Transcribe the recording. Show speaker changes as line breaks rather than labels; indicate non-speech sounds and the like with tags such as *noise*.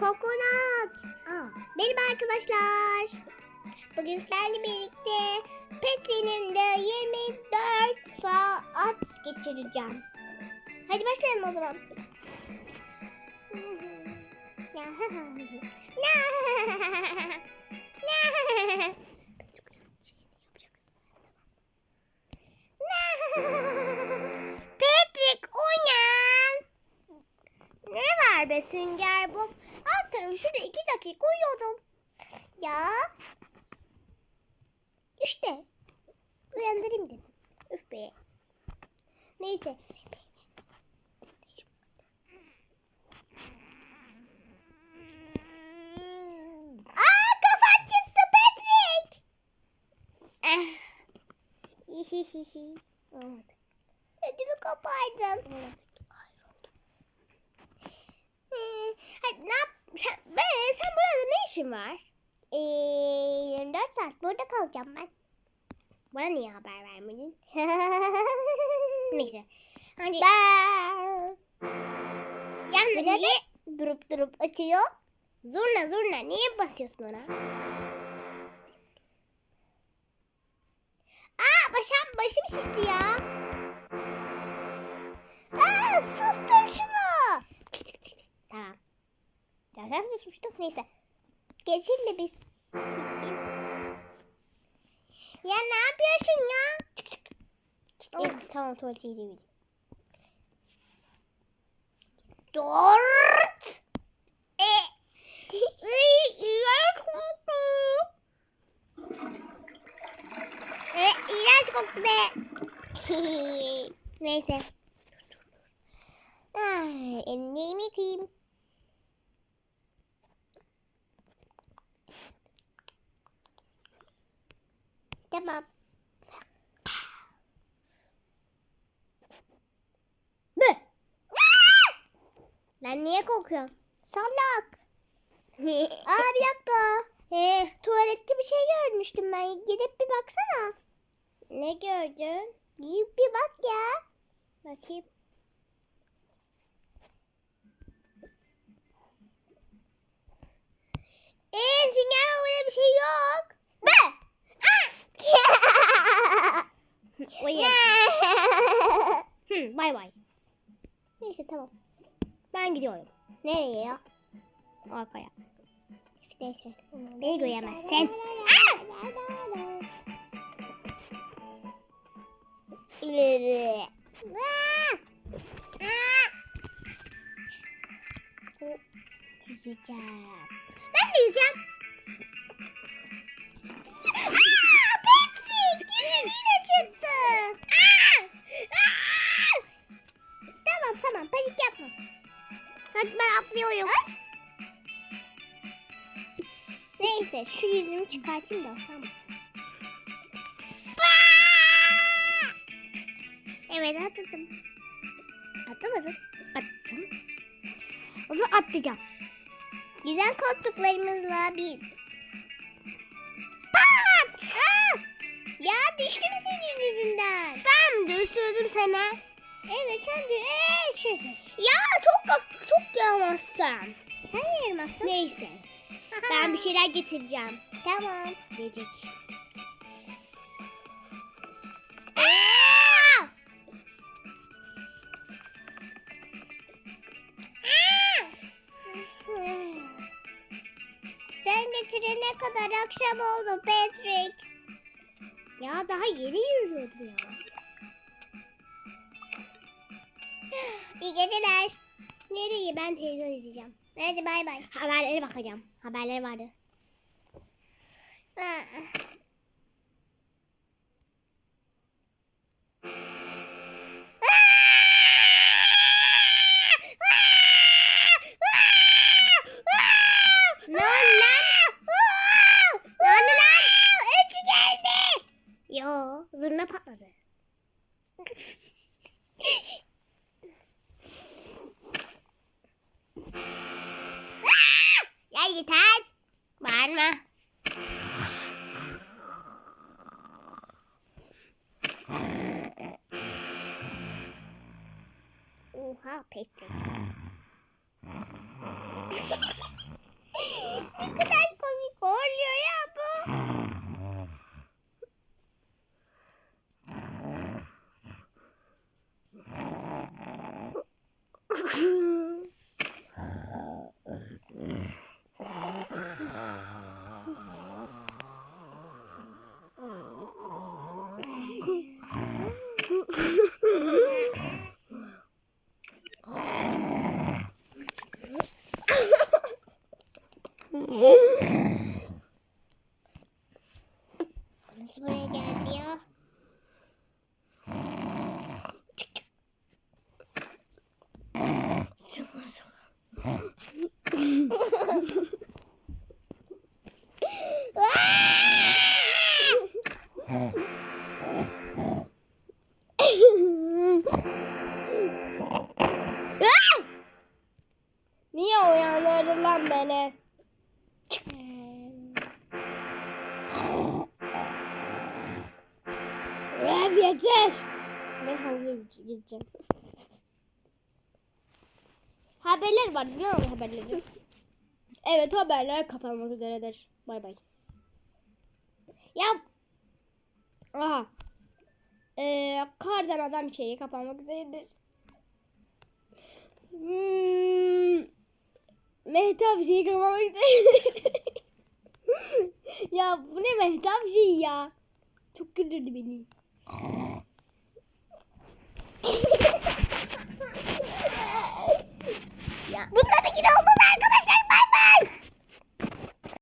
Kokonat. Aa, merhaba arkadaşlar. Bugün sizlerle birlikte Petri'nin de 24 saat geçireceğim. Hadi başlayalım o zaman. *laughs* *laughs* *laughs* Patrick uyan. Var be Sünger Bob? Alt şurada iki dakika uyuyordum. Ya. İşte. Uyandırayım dedim. Üf be. Neyse. Aa kafan çıktı Patrick. Hihihihi. *laughs* Olmadı. Ödümü kopardın. Ee, hadi ne yap? Sen, be, sen burada ne işin var? Ee, 24 saat burada kalacağım ben. Bana niye haber vermedin? *laughs* Neyse. Hadi. Yani niye durup durup ötüyor? Zurna zurna niye basıyorsun ona? Aa başım başım şişti ya. Aa sustur şunu. Çık, çık, çık. Tamam. Zaten susmuştuk. Neyse. Geçin de biz. Ya ne yapıyorsun ya? Çık çık. Evet, tamam tuvalete gidebilirim. Dört. E. İğrenç koktu. E, iğrenç koktu be. *laughs* Neyse. Ay, elimi yıkayayım. Tamam. Bı. Ben niye korkuyorum? Salak. *laughs* Aa bir dakika. Ee, tuvalette bir şey görmüştüm ben. Gidip bir baksana. Ne gördün? Gidip bir bak ya. Bakayım. Eee Sünger Boba'da bir şey yok. Be! Uyan. Hı, bay bay. Neyse tamam. Ben gidiyorum. Nereye ya? Arkaya. Neyse. Beni göremezsin. Yüzeceğim. Ben de yüzeceğim. Tamam tamam panik yapma. Hadi ben atlıyorum. Neyse şu yüzümü çıkartayım da tamam. Evet atladım. Atlamadım. Attım. Onu atlayacağım. Güzel koltuklarımızla biz. Pat! Aa! Ya düştüm senin yüzünden. Ben düşürdüm seni. Evet de ee, düşürdün. Ya çok çok yağmazsan. Sen yağmazsın. Neyse. *laughs* ben bir şeyler getireceğim. Tamam. Gelecek. Getirene kadar akşam oldu Patrick. Ya daha yeni yürüyordu ya. İyi geceler. Nereye? Ben televizyon izleyeceğim. Hadi bay bay. Haberlere bakacağım. Haberler vardı. Ah. Ne oldu lan? Ne oldu lan? Öcü geldi. Yo, zurna patladı. ya yeter. Bağırma. Oha Patrick. *laughs*
スプレーでやってよ。Niye uyanırdın lan beni? Yeter. Ben havuza gideceğim. Haberler var biliyor musun haberleri? *laughs* evet haberler kapanmak üzeredir. Bay bay. Ya. Aha. Ee, kardan adam şeyi kapanmak üzeredir. Hmm. Mehtap şeyi kapanmak üzeredir. ya bu ne mehtap şeyi ya. Çok güldürdü beni.
Bununla bir gün olmalı arkadaşlar. Bay